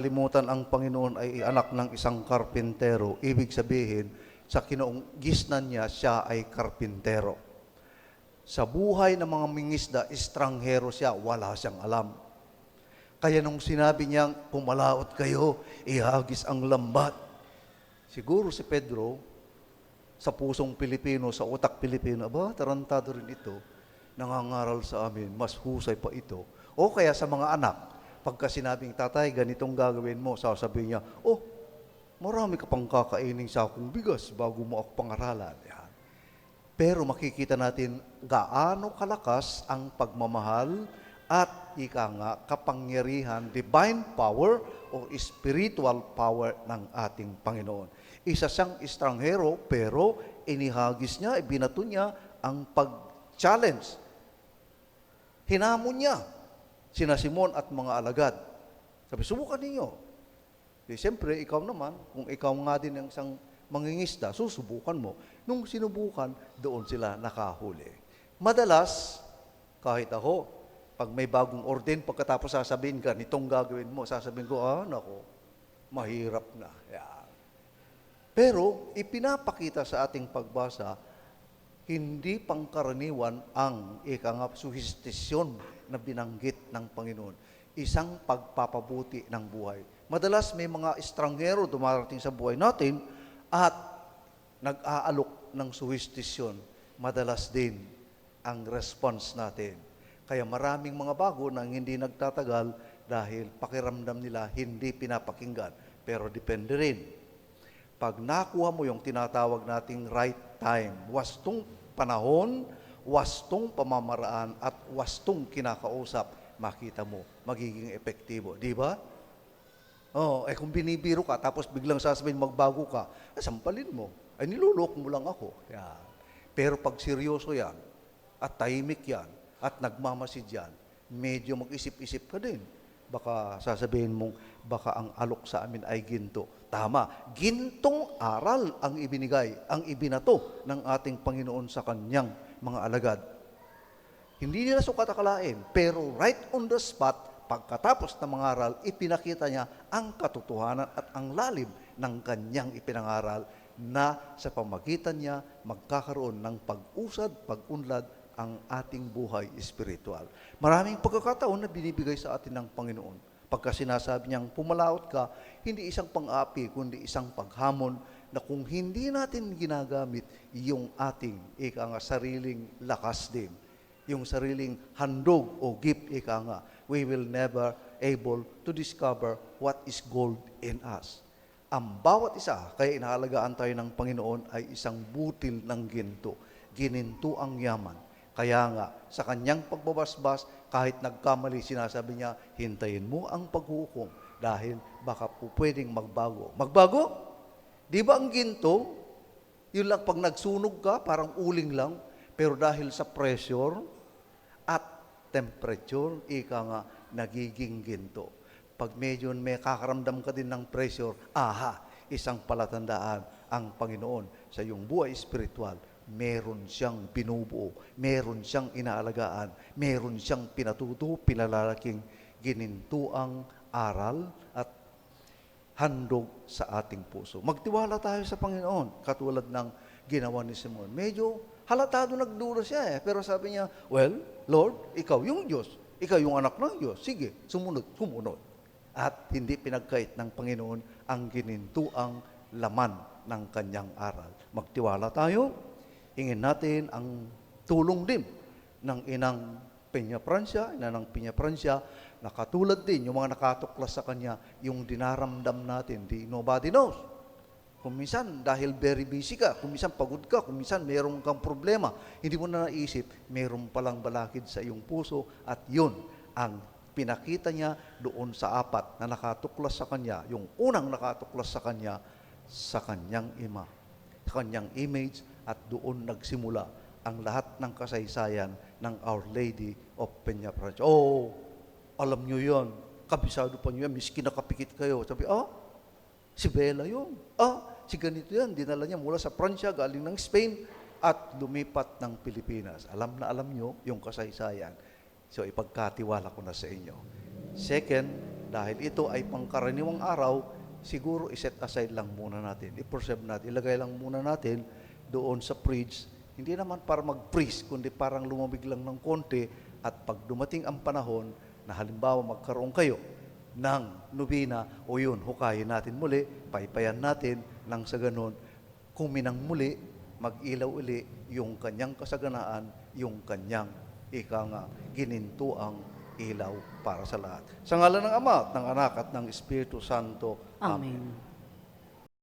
Limutan ang Panginoon ay anak ng isang karpintero. Ibig sabihin, sa kinoong gisnan niya, siya ay karpintero. Sa buhay ng mga mingisda, estranghero siya, wala siyang alam. Kaya nung sinabi niyang, pumalaot kayo, ihagis ang lambat. Siguro si Pedro, sa pusong Pilipino, sa utak Pilipino, aba, tarantado rin ito, nangangaral sa amin, mas husay pa ito. O kaya sa mga anak, pagka sinabing, tatay, ganitong gagawin mo, sasabihin niya, oh, marami ka pang kakainin sa akong bigas bago mo ako pangaralan. Yan. Pero makikita natin gaano kalakas ang pagmamahal at ika nga kapangyarihan, divine power o spiritual power ng ating Panginoon. Isa siyang estranghero pero inihagis niya, ibinato niya ang pag-challenge. Hinamon niya sina Simon at mga alagad. Sabi, subukan ninyo. Di, siyempre, ikaw naman, kung ikaw nga din ang isang mangingisda, susubukan mo. Nung sinubukan, doon sila nakahuli. Madalas, kahit ako, pag may bagong orden, pagkatapos sasabihin ka, nitong gagawin mo, sasabihin ko, ah, nako, mahirap na. Yan. Pero, ipinapakita sa ating pagbasa, hindi pangkaraniwan ang ikangap suhistisyon na binanggit ng Panginoon. Isang pagpapabuti ng buhay. Madalas may mga estranghero dumarating sa buhay natin at nag-aalok ng suhistisyon. Madalas din ang response natin. Kaya maraming mga bago nang hindi nagtatagal dahil pakiramdam nila hindi pinapakinggan. Pero depende rin pag nakuha mo yung tinatawag nating right time, wastong panahon, wastong pamamaraan, at wastong kinakausap, makita mo, magiging epektibo. Di ba? Oh, eh kung binibiro ka, tapos biglang sasabihin magbago ka, eh, sampalin mo. Ay nilulok mo lang ako. Yan. Pero pag seryoso yan, at tahimik yan, at nagmamasid yan, medyo mag-isip-isip ka din. Baka sasabihin mong, baka ang alok sa amin ay ginto. Tama, gintong aral ang ibinigay, ang ibinato ng ating Panginoon sa kanyang mga alagad. Hindi nila sukat akalain, pero right on the spot, pagkatapos ng mga aral, ipinakita niya ang katotohanan at ang lalim ng kanyang ipinangaral na sa pamagitan niya magkakaroon ng pag-usad, pag-unlad ang ating buhay espiritual. Maraming pagkakataon na binibigay sa atin ng Panginoon. Pagka sinasabi niyang pumalaot ka, hindi isang pang-api, kundi isang paghamon na kung hindi natin ginagamit yung ating ika nga sariling lakas din, yung sariling handog o gift ika nga, we will never able to discover what is gold in us. Ang bawat isa, kaya inaalagaan tayo ng Panginoon ay isang butil ng ginto. Gininto ang yaman. Kaya nga, sa kanyang pagbabasbas, kahit nagkamali, sinasabi niya, hintayin mo ang paghukom dahil baka po pwedeng magbago. Magbago? Di ba ang ginto, yun lang pag nagsunog ka, parang uling lang, pero dahil sa pressure at temperature, ika nga, nagiging ginto. Pag medyo may kakaramdam ka din ng pressure, aha, isang palatandaan ang Panginoon sa iyong buhay spiritual meron siyang binubuo, meron siyang inaalagaan, meron siyang pinatuto, pinalalaking ginintuang aral at handog sa ating puso. Magtiwala tayo sa Panginoon, katulad ng ginawa ni Simon. Medyo halatado nagduda siya eh, pero sabi niya, well, Lord, ikaw yung Diyos, ikaw yung anak ng Diyos, sige, sumunod, sumunod. At hindi pinagkait ng Panginoon ang ginintuang laman ng kanyang aral. Magtiwala tayo, hingin natin ang tulong din ng inang Peña Francia, ina ng Peña Francia, na katulad din yung mga nakatuklas sa kanya, yung dinaramdam natin, di nobody knows. Kung minsan, dahil very busy ka, kung minsan pagod ka, kung minsan meron kang problema, hindi mo na naisip, meron palang balakid sa iyong puso at yun ang pinakita niya doon sa apat na nakatuklas sa kanya, yung unang nakatuklas sa kanya, sa kanyang ima, sa kanyang image, at doon nagsimula ang lahat ng kasaysayan ng Our Lady of Peñafrancia. Oh, alam nyo yon, kabisado pa nyo yan, miski nakapikit kayo. Sabi, ah, si Bella yun. Ah, si ganito yan, dinala niya mula sa Pransya, galing ng Spain, at lumipat ng Pilipinas. Alam na alam nyo yung kasaysayan. So, ipagkatiwala ko na sa inyo. Second, Dahil ito ay pangkaraniwang araw, siguro iset aside lang muna natin. I-preserve natin. Ilagay lang muna natin doon sa fridge. Hindi naman para mag-freeze, kundi parang lumamig lang ng konti at pag dumating ang panahon na halimbawa magkaroon kayo ng nubina o yun, hukayin natin muli, paypayan natin nang sa ganun, kuminang muli, mag-ilaw uli yung kanyang kasaganaan, yung kanyang ika nga, ginintuang ilaw para sa lahat. Sa ngalan ng Ama, ng Anak, at ng Espiritu Santo. Amen.